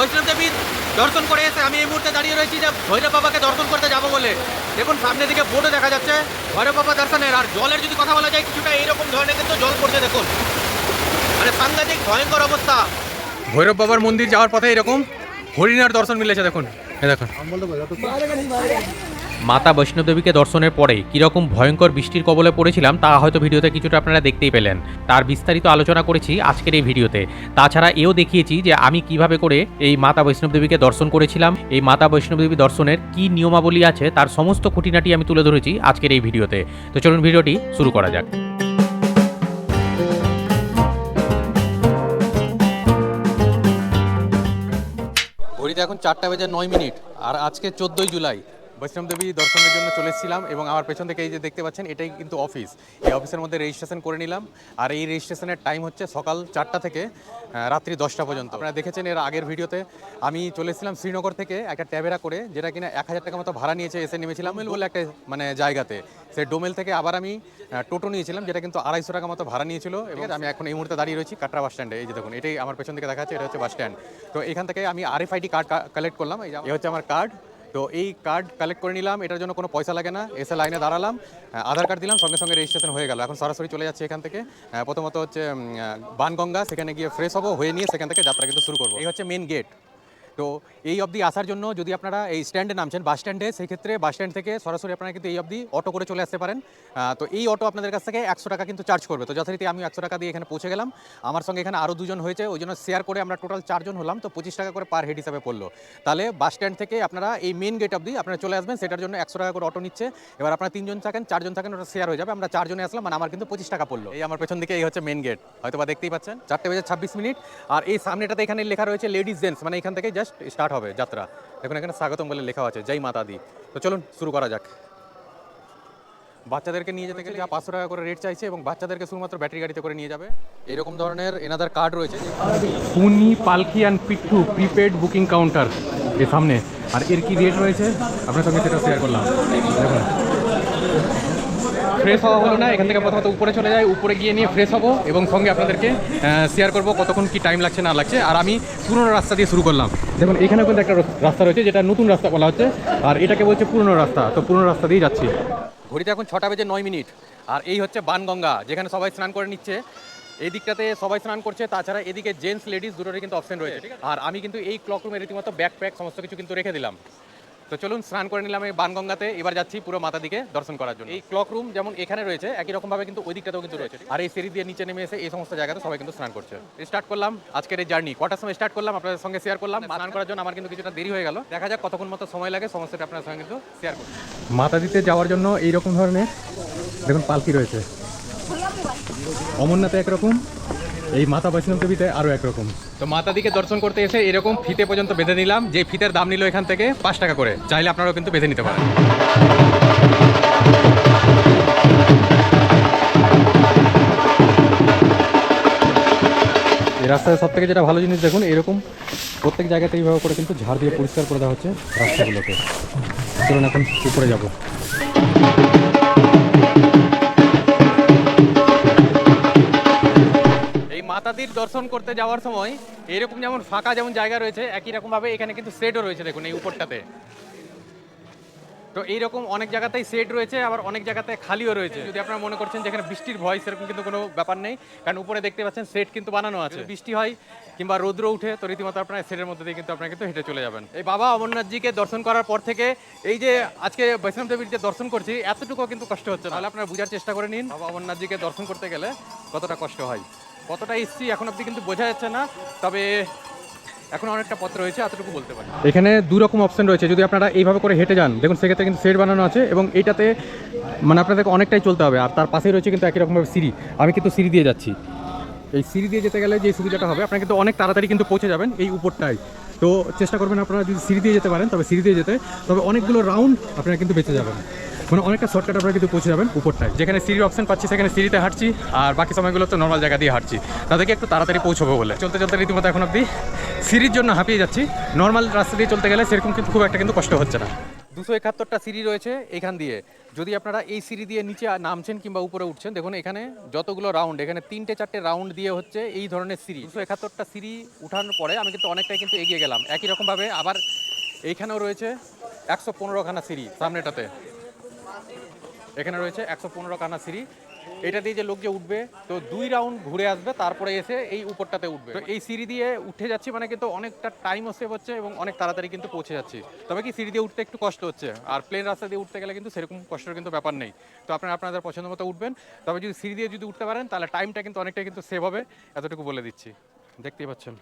বৈষ্ণব দেবী দর্শন করে এসে আমি এই মুহূর্তে দাঁড়িয়ে রয়েছি যে ভৈরব বাবাকে দর্শন করতে যাব বলে। দেখুন, সামনের দিকে বোর্ডও দেখা যাচ্ছে। ভৈরব বাবা দর্শনের, আর জলের যদি কথা বলা যায়, কিছুটা এইরকম ধরনের কিন্তু জল পড়ছে, দেখুন। মানে সাংঘাতিক, ভয়ঙ্কর অবস্থা। ভৈরব বাবার মন্দির যাওয়ার পথে এরকম হরিণার দর্শন মিলেছে, দেখুন। দেখুন। মাতা বৈষ্ণবদেবীকে দর্শনের পরে কীরকম ভয়ঙ্কর বৃষ্টির কবলে পড়েছিলাম তা হয়তো ভিডিওতে কিছুটা আপনারা দেখতেই পেলেন। তার বিস্তারিত আলোচনা করেছি আজকের এই ভিডিওতে। তাছাড়া এও দেখিয়েছি যে আমি কীভাবে করে এই মাতা বৈষ্ণবদেবীকে দর্শন করেছিলাম, এই মাতা বৈষ্ণবদেবী দর্শনের কি নিয়মাবলী আছে তার সমস্ত খুঁটিনাটি আমি তুলে ধরেছি আজকের এই ভিডিওতে। তো চলুন ভিডিওটি শুরু করা যাক। এখন চারটা বেজে নয় মিনিট, আর আজকে চোদ্দোই জুলাই। বৈষ্ণব দেবী দর্শনের জন্য চলে এসেছিলাম এবং আমার পেছন থেকে এই যে দেখতে পাচ্ছেন এটাই কিন্তু অফিস এই অফিসের মধ্যে রেজিস্ট্রেশন করে নিলাম। আর এই রেজিস্ট্রেশনের টাইম হচ্ছে সকাল চারটা থেকে রাত্রি দশটা পর্যন্ত। আপনারা দেখেছেন এর আগের ভিডিওতে আমি চলে এসেছিলাম শ্রীনগর থেকে একটা ট্যাবেরা করে যেটা কিনা এক হাজার টাকা মতো ভাড়া নিয়েছে এসে নেমেছিলাম বলে একটা মানে জায়গাতে। সেই ডোমেল থেকে আবার আমি টোটো নিয়েছিলাম যেটা কিন্তু আড়াইশো টাকা মতো ভাড়া নিয়েছিল। এবং আমি এখন এই মুহূর্তে দাঁড়িয়ে রয়েছি কাটরা বাস স্ট্যান্ডে এই যে দেখুন এটাই আমার পেছন থেকে দেখা যাচ্ছে এটা হচ্ছে বাস স্ট্যান্ড তো এখান থেকে আমি আর আরএফআইডি কার্ড কালেক্ট করলাম। এই হচ্ছে আমার কার্ড তো এই কার্ড কালেক্ট করে নিলাম। এটার জন্য কোনো পয়সা লাগে না। এসে লাইনে দাঁড়ালাম আধার কার্ড দিলাম, সঙ্গে সঙ্গে রেজিস্ট্রেশন হয়ে গেল। এখন সরাসরি চলে যাচ্ছে এখান থেকে। প্রথমত হচ্ছে বানগঙ্গা, সেখানে গিয়ে ফ্রেশ হব, হয়ে নিয়ে সেখান থেকে যাত্রা কিন্তু শুরু করব। এই হচ্ছে মেন গেট তো এই অবধি আসার জন্য যদি আপনারা এই স্ট্যান্ডে নামছেন, বাস স্ট্যান্ডে সেই ক্ষেত্রে বাস স্ট্যান্ড থেকে সরাসরি আপনারা কিন্তু এই অবধি অটো করে চলে আসতে পারেন। তো এই অটো আপনাদের কাছ থেকে একশো টাকা কিন্তু চার্জ করবে। তো যথারীতি আমি একশো টাকা দিয়ে এখানে পৌঁছে গেলাম। আমার সঙ্গে এখানে আরও দুজন হয়েছে, ওই জন্য শেয়ার করে আমরা টোটাল চারজন হলাম। তো পঁচিশ টাকা করে পার হেড হিসাবে পড়ল। তাহলে বাস স্ট্যান্ড থেকে আপনারা এই মেন গেট অবধি আপনারা চলে আসবেন, সেটার জন্য একশো টাকা করে অটো নিচ্ছে। এবার আপনারা তিনজন থাকেন, চারজন থাকেন, ওটা শেয়ার হয়ে যাবে। আমরা চারজনে আসলাম মানে আমার কিন্তু পঁচিশ টাকা পড়ল। এই আমার পেছন দিকে এই হচ্ছে মেন গেট হয়তো বা দেখতেই পাচ্ছেন, চারটে বেজে ছাব্বিশ মিনিট। আর এই সামনেটাতে এখানে লেখা রয়েছে লেডিস জেন্টস মানে এখান থেকে জাস্ট স্টার্ট হবে যাত্রা। দেখুন, এখানে স্বাগতম বলে লেখা আছে, জয় মাতা দি। তো চলুন, শুরু করা যাক। বাচ্চাদেরকে নিয়ে যেতে গেলে যা পাঁচশো টাকা করে রেট চাইছে এবং বাচ্চাদেরকে শুধুমাত্র ব্যাটারি গাড়িতে করে নিয়ে যাবে। এরকম ধরনের এনাদার কার্ড রয়েছে pony palki and pitthu prepaid booking counter এর সামনে। আর এর কি রেট রয়েছে? আপনার সঙ্গে সেটা শেয়ার করলাম। দেখুন। ফ্রেশ হওয়া হলো না, এখান থেকে প্রথমত উপরে চলে যাই, উপরে গিয়ে নিয়ে ফ্রেশ হব এবং সঙ্গে আপনাদেরকে শেয়ার করব কতক্ষণ কি টাইম লাগছে, না লাগছে। আর আমি পুরনো রাস্তা দিয়ে শুরু করলাম। দেখুন, এখানেও কিন্তু একটা রাস্তা রয়েছে, যেটা নতুন রাস্তা বলা হচ্ছে, আর এটাকে বলছে পুরনো রাস্তা। তো পুরনো রাস্তা দিয়ে যাচ্ছি। ঘড়িতে এখন ছটা বেজে নয় মিনিট, আর এই হচ্ছে বানগঙ্গা, যেখানে সবাই স্নান করে নিচ্ছে। এই দিকটাতে সবাই স্নান করছে, তাছাড়া এদিকে জেন্টস লেডিস দুটোরই কিন্তু অপশন রয়েছে। আর আমি কিন্তু এই ক্লক রুমে রীতিমতো ব্যাক প্যাক সমস্ত কিছু কিন্তু রেখে দিলাম। তো চলুন স্নান করে নিলাম এই বানগঙ্গাতে। এবার যাচ্ছি পুরো মাথা দিকে দর্শন করার জন্য। এই ক্লক রুম যেমন এখানে রয়েছে একই রকমভাবে কিন্তু ওই দিকটাতেও কিন্তু রয়েছে। আর এই সিঁড়ি দিয়ে নিচে নেমে এসে এই সমস্ত জায়গাতে সবাই কিন্তু স্নান করছে। স্টার্ট করলাম আজকের এই জার্নি কটার সময় স্টার্ট করলাম? আপনাদের সঙ্গে শেয়ার করলাম। স্নান করার জন্য আমার কিন্তু কিছুটা দেরি হয়ে গেল। দেখা যাক কতক্ষণ মতো সময় লাগে সমস্যাটা আপনার সঙ্গে কিন্তু শেয়ার করব মাথা দিতে যাওয়ার জন্য এইরকম ধরনের দেখুন পালকি রয়েছে। অমরনাথে একরকম। এই মাতা বৈষ্ণব দেবীতে আরও একরকম। তো মাতা দিকে দর্শন করতে এসে এরকম ফিতে পর্যন্ত বেঁধে নিলাম যে ফিতের দাম নিল এখান থেকে পাঁচ টাকা করে। চাইলে আপনারাও কিন্তু বেঁধে নিতে পারেন। রাস্তায় সব থেকে যেটা ভালো জিনিস দেখুন এরকম প্রত্যেক জায়গাতে এইভাবে করে কিন্তু ঝাড় দিয়ে পরিষ্কার করে দেওয়া হচ্ছে রাস্তাগুলোকে। চলুন এখন উপরে যাব। দর্শন করতে যাওয়ার সময় এরকম যেমন ফাঁকা যেমন জায়গা রয়েছে, একই রকমভাবে এখানে কিন্তু সেটও রয়েছে দেখুন এই উপরটাতে। তো এইরকম অনেক জায়গাতেই সেট রয়েছে, আবার অনেক জায়গাতে খালিও রয়েছে। যদি আপনারা মনে করছেন যেখানে বৃষ্টির ভয়, সেরকম কিন্তু কোনো ব্যাপার নেই, কারণ উপরে দেখতে পাচ্ছেন সেট কিন্তু বানানো আছে। বৃষ্টি হয় কিংবা রৌদ্র উঠে, তো রীতিমতো আপনার সেটের মধ্যে দিয়ে কিন্তু আপনারা কিন্তু হেঁটে চলে যাবেন। এই বাবা অমরনাথজিকে দর্শন করার পর থেকে এই যে আজকে বৈষ্ণব দেবীর যে দর্শন করছি এতটুকু কিন্তু কষ্ট হচ্ছে তাহলে আপনারা বোঝার চেষ্টা করে নিন, বাবা অমরনাথজিকে দর্শন করতে গেলে কতটা কষ্ট হয়। কতটা এসছি এখন অব্দি কিন্তু বোঝা যাচ্ছে না, তবে এখন অনেকটা পথ রয়েছে, এতটুকু বলতে পারি। এখানে দু রকম অপশন রয়েছে, যদি আপনারা এইভাবে করে হেঁটে যান, দেখুন সেক্ষেত্রে কিন্তু সেট বানানো আছে এবং এইটাতে মানে আপনাদেরকে অনেকটাই চলতে হবে, আর তার পাশেই রয়েছে কিন্তু একই রকমভাবে সিঁড়ি, আমি কিন্তু সিঁড়ি দিয়ে যাচ্ছি। এই সিঁড়ি দিয়ে যেতে গেলে যে সুবিধাটা হবে, আপনারা কিন্তু অনেক তাড়াতাড়ি কিন্তু পৌঁছে যাবেন এই উপরটায়। তো চেষ্টা করবেন আপনারা যদি সিঁড়ি দিয়ে যেতে পারেন, তবে সিঁড়ি দিয়ে যেতে, তবে অনেকগুলো রাউন্ড আপনারা কিন্তু বেঁচে যাবেন। মানে অনেকটা শর্টকাট আপনারা কিন্তু পৌঁছে যাবেন উপরটায়। যেখানে সিঁড়ির অপশন পাচ্ছি, সেখানে সিঁড়িতে হাঁটছি, আর বাকি সময়গুলো তো নর্মাল জায়গা দিয়ে হাঁটছি। তাদেরকে একটু তাড়াতাড়ি পৌঁছবো বলে। চলতে চলতে রীতিমতো এখন অব্দি সিঁড়ির জন্য হাঁপিয়ে যাচ্ছি। নর্মাল রাস্তা দিয়ে চলতে গেলে সেরকম কিন্তু খুব একটা কিন্তু কষ্ট হচ্ছে না। দুশো একাত্তরটা সিঁড়ি রয়েছে এখান দিয়ে। যদি আপনারা এই সিঁড়ি দিয়ে নিচে নামছেন কিংবা উপরে উঠছেন, দেখুন এখানে যতগুলো রাউন্ড এখানে তিনটে, চারটে রাউন্ড দিয়ে হচ্ছে এই ধরনের সিঁড়ি দুশো একাত্তরটা সিঁড়ি উঠানোর পরে আমি কিন্তু অনেকটাই কিন্তু এগিয়ে গেলাম। একই রকমভাবে আবার এইখানেও রয়েছে একশো পনেরোখানা সিঁড়ি সামনেটাতে। এখানে রয়েছে একশো পনেরো কানা সিঁড়ি। এটা দিয়ে যে লোক যে উঠবে তো দুই রাউন্ড ঘুরে আসবে তারপরে এসে এই উপরটাতে উঠবে। তো এই সিঁড়ি দিয়ে উঠে যাচ্ছি মানে কিন্তু অনেকটা টাইমও সেভ হচ্ছে এবং অনেক তাড়াতাড়ি কিন্তু পৌঁছে যাচ্ছি। তবে কি সিঁড়ি দিয়ে উঠতে একটু কষ্ট হচ্ছে? আর প্লেন রাস্তা দিয়ে উঠতে গেলে কিন্তু সেরকম কষ্টের কিন্তু ব্যাপার নেই। তো আপনারা আপনাদের পছন্দ মতো উঠবেন। তবে যদি সিঁড়ি দিয়ে যদি উঠতে পারেন তাহলে টাইমটা কিন্তু অনেকটা কিন্তু সেভ হবে। এতটুকু বলে দিচ্ছি। দেখতেই পাচ্ছেন।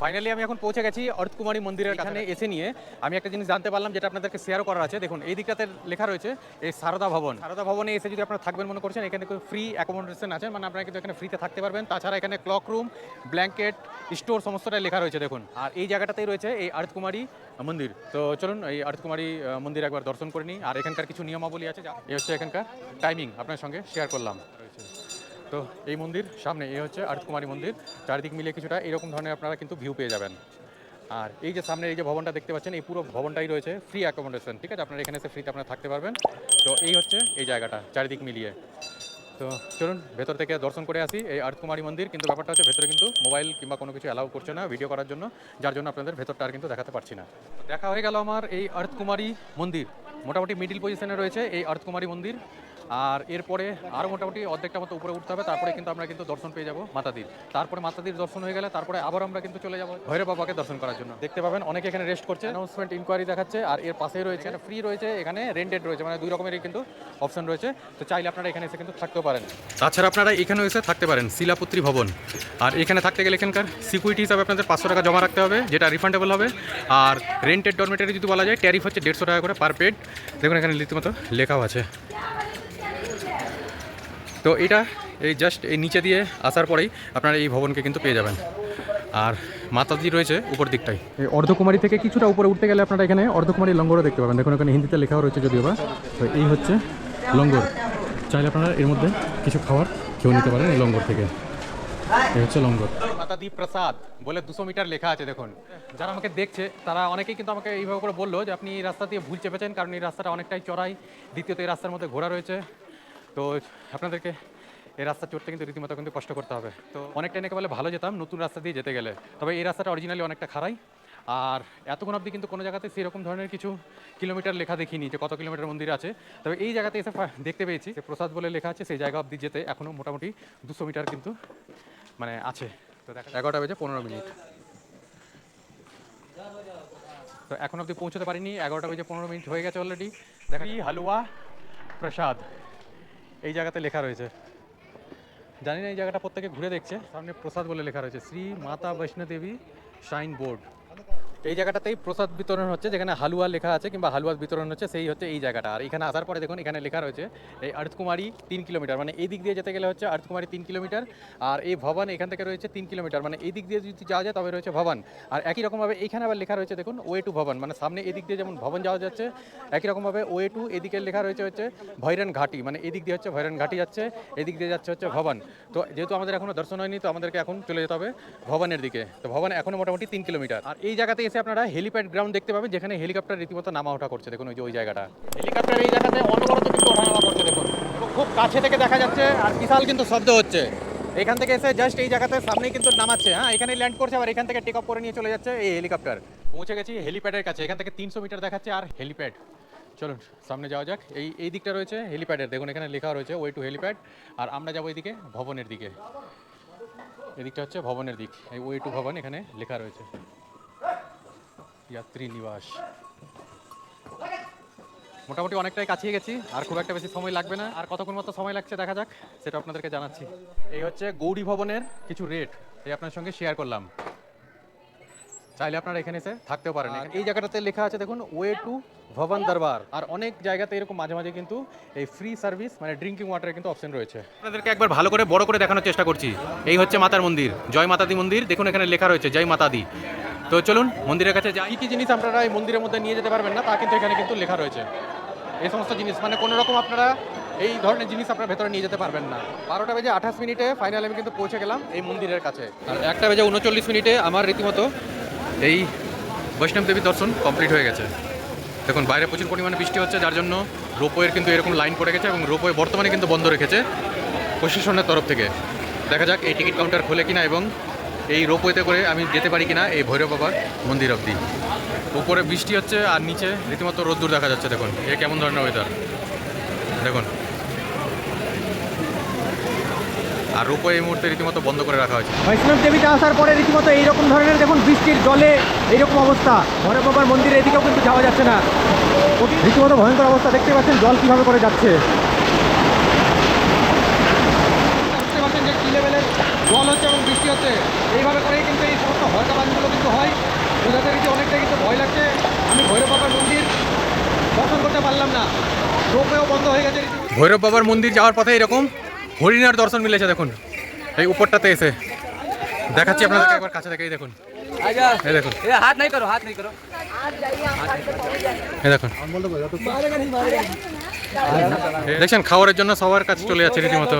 ফাইনালি আমি এখন পৌঁছে গেছি অর্থকুমারী মন্দিরের এখানে এসে নিয়ে আমি একটা জিনিস জানতে পারলাম যেটা আপনাদেরকে শেয়ার করার আছে। দেখুন এই দিকটাতে লেখা রয়েছে এই সারদা ভবন। সারদা ভবনে এসে যদি আপনারা থাকবেন মনে করছেন এখানে ফ্রি অ্যাকোমোডেশন আছে মানে আপনারা কিন্তু এখানে ফ্রিতে থাকতে পারবেন। তাছাড়া এখানে ক্লক রুম ব্ল্যাঙ্কেট স্টোর সমস্তটাই লেখা রয়েছে দেখুন। আর এই জায়গাটাতেই রয়েছে এই অর্থকুমারী মন্দির। তো চলুন এই অর্থকুমারী মন্দির একবার দর্শন করে নিই। আর এখানকার কিছু নিয়মাবলী আছে যা- এই হচ্ছে এখানকার টাইমিং আপনার সঙ্গে শেয়ার করলাম। রয়েছে তো এই মন্দির সামনে, এই হচ্ছে আর্থকুমারী মন্দির। চারিদিক মিলিয়ে কিছুটা এরকম ধরনের আপনারা কিন্তু ভিউ পেয়ে যাবেন। আর এই যে সামনে এই যে ভবনটা দেখতে পাচ্ছেন, এই পুরো ভবনটাই রয়েছে ফ্রি অ্যাকোমোডেশন ঠিক আছে? আপনারা এখানে এসে ফ্রিতে আপনারা থাকতে পারবেন। তো এই হচ্ছে এই জায়গাটা, চারিদিক মিলিয়ে। তো চলুন, ভেতর থেকে দর্শন করে আসি। এই আর্থকুমারী মন্দির কিন্তু ব্যাপারটা হচ্ছে ভেতরে কিন্তু মোবাইল কিংবা কোনো কিছু অ্যালাউ করছে না ভিডিও করার জন্য, যার জন্য আপনাদের ভেতরটা আর কিন্তু দেখাতে পারছি না। দেখা হয়ে গেল আমার এই আর্থকুমারী মন্দির। মোটামুটি মিডিল পজিশনে রয়েছে এই অর্থকুমারী মন্দির। আর এরপরে আরও মোটামুটি অর্ধেকটা মতো উপরে উঠতে হবে, তারপরে কিন্তু আমরা কিন্তু দর্শন পেয়ে যাব মাতাদির। তারপরে মাতাদির দর্শন হয়ে গেলে তারপরে আবার আমরা কিন্তু চলে যাব ভৈরব বাবাকে দর্শন করার জন্য। দেখতে পাবেন অনেকে এখানে রেস্ট করছে। অ্যানাউন্সমেন্ট ইনকোয়ারি দেখাচ্ছে, আর এর পাশেই রয়েছে এখানে ফ্রি রয়েছে, এখানে রেন্টেড রয়েছে মানে দুই রকমেরই কিন্তু অপশন রয়েছে। তো চাইলে আপনারা এখানে এসে কিন্তু থাকতেও পারেন। তাছাড়া আপনারা এখানেও এসে থাকতে পারেন, শিলাপুত্রী ভবন। আর এখানে থাকতে গেলে এখানকার সিকিউরিটি হিসাবে আপনাদের পাঁচশো টাকা জমা রাখতে হবে, যেটা রিফান্ডেবল হবে। আর রেন্টেড ডরমেটারি যদি বলা যায় ট্যারিফ হচ্ছে দেড়শো টাকা করে পার পেড দেখুন, এখানে রীতিমতো লেখাও আছে। তো এটা এই জাস্ট এই নিচে দিয়ে আসার পরেই আপনারা এই ভবনকে কিন্তু পেয়ে যাবেন। আর মাতাজি রয়েছে উপর দিকটাই এই অর্ধকুমারী থেকে কিছুটা উপরে উঠতে গেলে আপনারা এখানে অর্ধকুমারী লঙ্গরও দেখতে পাবেন। দেখুন, এখানে হিন্দিতে লেখাও রয়েছে যদিও বা। তো এই হচ্ছে লঙ্গর। চাইলে আপনারা এর মধ্যে কিছু খাবার খেয়েও নিতে পারেন এই লঙ্গর থেকে। হচ্ছে লঙ্গর মাতাদি প্রসাদ বলে দুশো মিটার লেখা আছে দেখুন। যারা আমাকে দেখছে তারা অনেকেই কিন্তু আমাকে এইভাবে করে বলল যে আপনি এই রাস্তা দিয়ে ভুল চেপেছেন কারণ এই রাস্তাটা অনেকটাই চড়াই দ্বিতীয়ত এই রাস্তার মধ্যে ঘোরা রয়েছে। তো আপনাদেরকে এই রাস্তা চড়তে কিন্তু রীতিমতো কিন্তু কষ্ট করতে হবে। তো অনেকটা নাকি বলে ভালো যেতাম নতুন রাস্তা দিয়ে যেতে গেলে। তবে এই রাস্তাটা অরিজিনালি অনেকটা খারাই আর এতক্ষণ অবধি কিন্তু কোনো জায়গাতে সেরকম ধরনের কিছু কিলোমিটার লেখা দেখিনি যে কত কিলোমিটার মন্দির আছে। তবে এই জায়গাতে এসে ফা- দেখতে পেয়েছি যে প্রসাদ বলে লেখা আছে সেই জায়গা অবধি যেতে এখনও মোটামুটি দুশো মিটার কিন্তু মানে আছে। তো দেখা এগারোটা বেজে পনেরো মিনিট। তো এখন অবধি পৌঁছতে পারিনি এগারোটা বেজে পনেরো মিনিট হয়ে গেছে অলরেডি দেখা হালুয়া প্রসাদ এই জায়গাতে লেখা রয়েছে। জানি না এই জায়গাটা প্রত্যেকে ঘুরে দেখছে। সামনে প্রসাদ বলে লেখা রয়েছে শ্রী মাতা বৈষ্ণদেবী শাইন বোর্ড এই জায়গাটাতেই প্রসাদ বিতরণ হচ্ছে, যেখানে হালুয়া লেখা আছে কিংবা হালুয়া বিতরণ হচ্ছে, সেই হচ্ছে এই জায়গাটা। আর এখানে আসার পরে দেখুন, এখানে লেখা রয়েছে, এই আর্থকুমারী তিন কিলোমিটার মানে এই দিক দিয়ে যেতে গেলে হচ্ছে আর্থকুমারী তিন কিলোমিটার, আর এই ভবন এখান থেকে রয়েছে তিন কিলোমিটার মানে এই দিক দিয়ে যদি যাওয়া যায় তবে রয়েছে ভবন। আর একই রকমভাবে এখানে আবার লেখা রয়েছে দেখুন, ওয়ে টু ভবন মানে সামনে এদিক দিয়ে যেমন ভবন যাওয়া যাচ্ছে, একই রকমভাবে ওয়ে টু এদিকে লেখা রয়েছে হচ্ছে ভৈরন ঘাটি মানে এদিক দিয়ে হচ্ছে ভৈরন ঘাটি যাচ্ছে এদিক দিয়ে যাচ্ছে হচ্ছে ভবন। তো যেহেতু আমাদের এখনও দর্শন হয়নি, তো আমাদেরকে এখন চলে যেতে হবে ভবনের দিকে। তো ভবন এখনও মোটামুটি তিন কিলোমিটার। আর এই জায়গাতে এসে আপনারা হেলিপ্যাড গ্রাউন্ড দেখতে পাবেন, যেখানে হেলিকপ্টার রীতিমতো নামা ওঠা করছে। দেখুন ওই যে ওই জায়গাটা। হেলিকপ্টার এই জায়গাতে অনবরত কিন্তু ওঠা নামা করছে, দেখুন। খুব কাছে থেকে দেখা যাচ্ছে, আর বিশাল কিন্তু শব্দ হচ্ছে। এখান থেকে এসে জাস্ট এই জায়গাতে সামনেই কিন্তু নামাচ্ছে। হ্যাঁ এখানে ল্যান্ড করছে, আবার এখান থেকে টেক অফ করে নিয়ে চলে যাচ্ছে এই হেলিকপ্টার। পৌঁছে গেছি হেলিপ্যাডের কাছে। এখান থেকে তিনশো মিটার দেখাচ্ছে আর হেলিপ্যাড। চলুন, সামনে যাওয়া যাক। এই এই দিকটা রয়েছে হেলিপ্যাডের। দেখুন, এখানে লেখা রয়েছে ওয়ে টু হেলিপ্যাড। আর আমরা যাব এদিকে ভবনের দিকে। এদিকটা হচ্ছে ভবনের দিক। এই ওয়ে টু ভবন এখানে লেখা রয়েছে। যাত্রী নিবাস। মোটামুটি অনেকটাই কাছিয়ে গেছি আর খুব একটা বেশি সময় লাগবে না। আর কতক্ষণ মতো সময় লাগছে দেখা যাক সেটা আপনাদেরকে জানাচ্ছি। এই হচ্ছে গৌরী ভবনের কিছু রেট এই আপনার সঙ্গে শেয়ার করলাম। চাইলে আপনারা এখানে এসে থাকতেও পারেন। এই জায়গাটাতে লেখা আছে দেখুন ওয়ে টু ভবন দরবার। আর অনেক জায়গাতে এরকম মাঝে মাঝে কিন্তু এই ফ্রি সার্ভিস মানে ড্রিঙ্কিং ওয়াটারের কিন্তু অপশন রয়েছে। আপনাদেরকে একবার ভালো করে বড় করে দেখানোর চেষ্টা করছি। এই হচ্ছে মাতার মন্দির জয় মাতাদি মন্দির। দেখুন এখানে লেখা রয়েছে জয় মাতাদি। তো চলুন মন্দিরের কাছে যাই। কি জিনিস আপনারা এই মন্দিরের মধ্যে নিয়ে যেতে পারবেন না তা কিন্তু এখানে কিন্তু লেখা রয়েছে। এই সমস্ত জিনিস মানে কোনো রকম আপনারা এই ধরনের জিনিস আপনার ভেতরে নিয়ে যেতে পারবেন না। বারোটা বেজে আঠাশ মিনিটে ফাইনাল আমি কিন্তু পৌঁছে গেলাম এই মন্দিরের কাছে। আর একটা বেজে উনচল্লিশ মিনিটে আমার রীতিমতো এই বৈষ্ণব দেবী দর্শন কমপ্লিট হয়ে গেছে। দেখুন বাইরে প্রচুর পরিমাণে বৃষ্টি হচ্ছে যার জন্য রোপওয়ের কিন্তু এরকম লাইন পড়ে গেছে এবং রোপওয়ে বর্তমানে কিন্তু বন্ধ রেখেছে প্রশাসনের তরফ থেকে। দেখা যাক এই টিকিট কাউন্টার খোলে কিনা এবং এই রোপওয়েতে করে আমি যেতে পারি কিনা এই ভৈরব বাবার মন্দির অবধি। উপরে বৃষ্টি হচ্ছে আর নিচে রীতিমতো রোদ্দুর দেখা যাচ্ছে, দেখুন। এ কেমন ধরনের ওয়েদার দেখুন। আর রোপওয়ে এই মুহূর্তে রীতিমতো বন্ধ করে রাখা হয়েছে। বৈষ্ণব দেবীতে আসার পরে রীতিমতো এইরকম ধরনের, দেখুন, বৃষ্টির জলে এইরকম অবস্থা। ভৈরব বাবার মন্দিরে এদিকেও কিন্তু যাওয়া যাচ্ছে না। রীতিমতো ভয়ঙ্কর অবস্থা, দেখতে পাচ্ছেন জল কীভাবে করে যাচ্ছে বুঝতে পারছেন যে কী লেভেলের জল হচ্ছে এবং বৃষ্টি হচ্ছে। এইভাবে করেই কিন্তু এই সমস্ত হয়তাবানগুলো কিন্তু হয়। পূজাতে কিন্তু অনেকটাই কিন্তু ভয় লাগছে। আমি ভৈরব বাবার মন্দির দর্শন করতে পারলাম না। রোপেও বন্ধ হয়ে গেছে। ভৈরব বাবার মন্দির যাওয়ার পথে এরকম হরিণার দর্শন মিলেছে দেখুন। এই উপরটাতে এসে। দেখাচ্ছি আপনাদেরকে একবার কাছে থেকেই দেখুন। এই দেখুন। হাত নাই করো হাত নাই করো। দেখুন। দেখছেন খাওয়ারের জন্য সবার কাছে চলে যাচ্ছে রীতিমতো।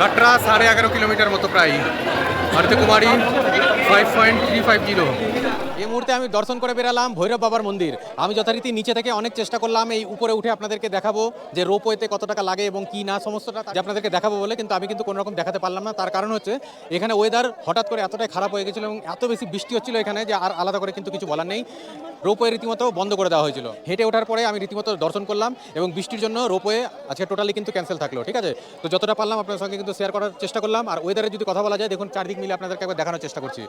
কাটরা সাড়ে এগারো কিলোমিটার মতো প্রায়। Bharati five point three five zero এই মুহূর্তে আমি দর্শন করে বেরালাম ভৈরব বাবার মন্দির। আমি যথারীতি নিচে থেকে অনেক চেষ্টা করলাম, এই উপরে উঠে আপনাদেরকে দেখাবো যে রোপওয়েতে কত টাকা লাগে এবং কি না, সমস্তটা যে আপনাদেরকে দেখাবো বলে, কিন্তু আমি কিন্তু কোনো রকম দেখাতে পারলাম না। তার কারণ হচ্ছে, এখানে ওয়েদার হঠাৎ করে এতটাই খারাপ হয়ে গেছিল এবং এত বেশি বৃষ্টি হচ্ছিল এখানে যে আর আলাদা করে কিন্তু কিছু বলার নেই। রোপওয়ে রীতিমতো বন্ধ করে দেওয়া হয়েছিল। হেঁটে ওঠার পরে আমি রীতিমতো দর্শন করলাম এবং বৃষ্টির জন্য রোপওয়ে আজকে টোটালি কিন্তু ক্যান্সেল থাকল, ঠিক আছে? তো যতটা পারলাম আপনার সঙ্গে কিন্তু শেয়ার করার চেষ্টা করলাম। আর ওয়েদারের যদি কথা বলা যায়, দেখুন চারদিক মিলে আপনাদেরকে একবার দেখানোর চেষ্টা করছি।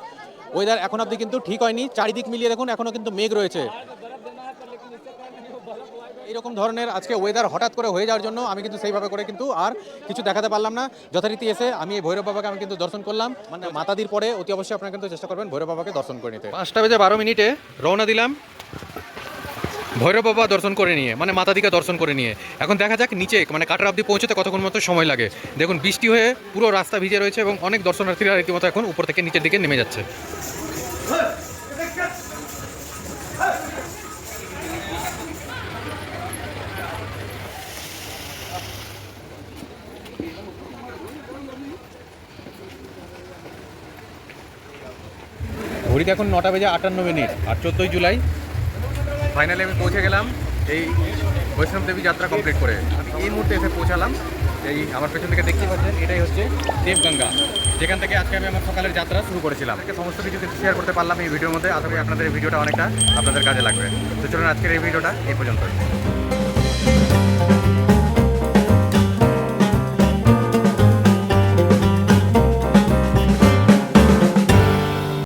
ওয়েদার এখন অবধি কিন্তু ঠিক হয়নি। চারিদিক মিলিয়ে দেখুন এখনও কিন্তু মেঘ রয়েছে। এইরকম ধরনের আজকে ওয়েদার হঠাৎ করে হয়ে যাওয়ার জন্য আমি কিন্তু সেইভাবে করে কিন্তু আর কিছু দেখাতে পারলাম না। যথারীতি এসে আমি এই ভৈরব বাবাকে আমি কিন্তু দর্শন করলাম। মানে মাতাদির পরে অতি অবশ্যই আপনারা কিন্তু চেষ্টা করবেন ভৈরব বাবাকে দর্শন করে নিতে। পাঁচটা বেজে বারো মিনিটে রওনা দিলাম। ভৈরব বাবা দর্শন করে নিয়ে মানে মাতাদিকে দর্শন করে নিয়ে। এখন দেখা যাক নিচে মানে কাটার অবধি পৌঁছতে কতক্ষণ মতো সময় লাগে। দেখুন বৃষ্টি হয়ে পুরো রাস্তা ভিজে রয়েছে এবং অনেক দর্শনার্থীরা রীতিমতো এখন উপর থেকে নিচের দিকে নেমে যাচ্ছে। ঘড়িতে এখন নটা বেজে আটান্ন মিনিট আর চোদ্দোই জুলাই। ফাইনালি আমি পৌঁছে গেলাম এই বৈষ্ণব দেবী যাত্রা কমপ্লিট করে। আমি এই মুহূর্তে এসে পৌঁছালাম। এই আমার পেছন থেকে দেখতে পাচ্ছেন, এটাই হচ্ছে দেবগঙ্গা। যেখান থেকে আজকে আমি আমার সকালের যাত্রা শুরু করেছিলাম। সমস্ত কিছু শেয়ার করতে পারলাম এই ভিডিওর মধ্যে। আশা করি আপনাদের এই ভিডিওটা অনেকটা আপনাদের কাজে লাগবে। তো চলুন আজকের এই ভিডিওটা এই পর্যন্ত